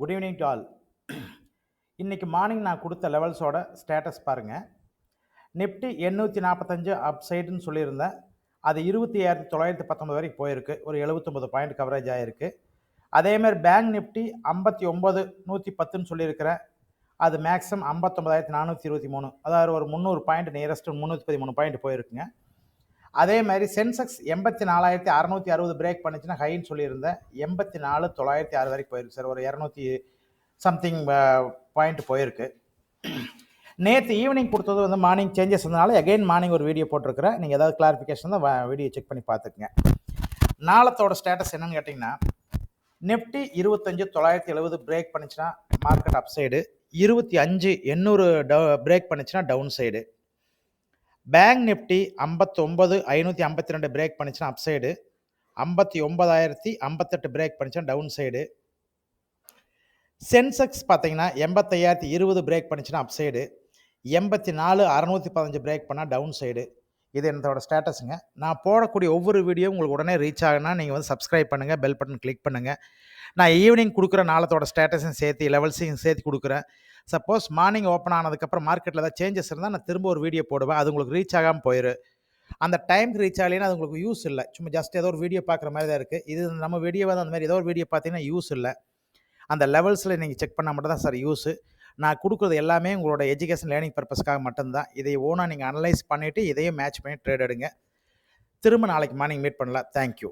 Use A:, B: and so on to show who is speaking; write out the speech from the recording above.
A: Good evening to all இன்றைக்கி morning நான் கொடுத்த லெவல்ஸோட ஸ்டேட்டஸ் பாருங்கள் நிப்டி எண்ணூற்றி நாற்பத்தஞ்சு அப் சைடுன்னு சொல்லியிருந்தேன் அது இருபத்தி ஏழு தொள்ளாயிரத்தி பத்தொம்பது வரைக்கும் போயிருக்கு ஒரு எழுபத்தொம்பது பாயிண்ட் கவரேஜ் ஆகிருக்கு அதேமாதிரி பேங்க் நிஃப்டி ஐம்பத்தி ஒம்பது நூற்றி பத்துன்னு சொல்லியிருக்கிறேன் அது மேக்ஸிமம் ஐம்பத்தொம்பதாயிரத்தி நானூற்றி இருபத்தி மூணு அதாவது ஒரு முந்நூறு பாயிண்ட் நியரஸ்ட் முந்நூற்றி பதிமூணு பாயிண்ட் போயிருக்குங்க அதே மாதிரி சென்செக்ஸ் எண்பத்தி நாலாயிரத்தி அறநூற்றி அறுபது பிரேக் பண்ணிச்சுன்னா ஹைன்னு சொல்லியிருந்தேன். எண்பத்தி நாலு தொள்ளாயிரத்தி ஆறு வரைக்கும் போயிருக்கு சார் ஒரு இரநூத்தி சம்திங் பாயிண்ட் uh, போயிருக்கு. நேற்று ஈவினிங் கொடுத்தது வந்து மார்னிங் சேஞ்சஸ் இருந்தனால எகைன் மார்னிங் ஒரு வீடியோ போட்டிருக்கிறேன். நீங்கள் ஏதாவது கிளாரிஃபிகேஷன் தான் வீடியோ செக் பண்ணி பார்த்துக்குங்க. நாளத்தோட ஸ்டேட்டஸ் என்னன்னு கேட்டிங்கன்னா நிஃப்டி இருபத்தஞ்சு தொள்ளாயிரத்தி எழுபது பிரேக் பண்ணிச்சுன்னா மார்க்கெட் அப் சைடு இருபத்தி அஞ்சு எண்ணூறு பிரேக் பண்ணிச்சுன்னா டவுன் சைடு பேங்க் நிஃப்டி ஐம்பத்தொம்பது ஐநூற்றி ஐம்பத்தி ரெண்டு பிரேக் பண்ணிச்சுன்னா அப் சைடு ஐம்பத்தி ஒன்பதாயிரத்தி ஐம்பத்தெட்டு பிரேக் பண்ணிச்சுன்னா டவுன் சைடு சென்செக்ஸ் பார்த்தீங்கன்னா எண்பத்தையாயிரத்தி இருபது பிரேக் பண்ணிச்சுன்னா அப் சைடு எண்பத்தி நாலு அறநூற்றி பதினஞ்சு பிரேக் பண்ணால் டவுன் சைடு இது என்னோட ஸ்டேட்டஸுங்க. நான் போடக்கூடிய ஒவ்வொரு வீடியோ உங்களுக்கு உடனே ரீச் ஆகுனா நீங்கள் வந்து சப்ஸ்கிரைப் பண்ணுங்கள் பெல் பட்டன் கிளிக் பண்ணுங்கள் நான் ஈவினிங் கொடுக்குற நாளத்தோட ஸ்டேட்டஸையும் சேர்த்து லெவல்ஸையும் சேர்த்து கொடுக்குறேன். சப்போஸ் மார்னிங் ஓப்பன் ஆனதுக்கப்புறம் மார்க்கெட்டில் ஏதாவது சேஞ்சஸ் இருந்தால் நான் திரும்ப ஒரு வீடியோ போடுவேன். அது உங்களுக்கு ரீச் ஆகாமல் போயிடும் அந்த டைம்க்கு ரீச் ஆகலைன்னா அது உங்களுக்கு யூஸ் இல்லை. சும்மா ஜஸ்ட் ஏதோ ஒரு வீடியோ பார்க்குற மாதிரி தான் இருக்குது இது நம்ம வீடியோ வந்து அந்த மாதிரி ஏதோ ஒரு வீடியோ பார்த்தீங்கன்னா யூஸ் இல்லை. அந்த லெவல்ஸில் நீங்கள் செக் பண்ணால் மட்டும் தான் சார் யூஸு நான் கொடுக்குறது எல்லாமே உங்களோட எஜுகேஷன் லேர்னிங் பர்பஸ்க்காக மட்டும்தான். இதை ஓனாக நீங்கள் அனலைஸ் பண்ணிவிட்டு இதையும் மேட்ச் பண்ணி ட்ரேட் எடுங்க. திரும்ப நாளைக்கு மார்னிங் மீட் பண்ணலாம். தேங்க்யூ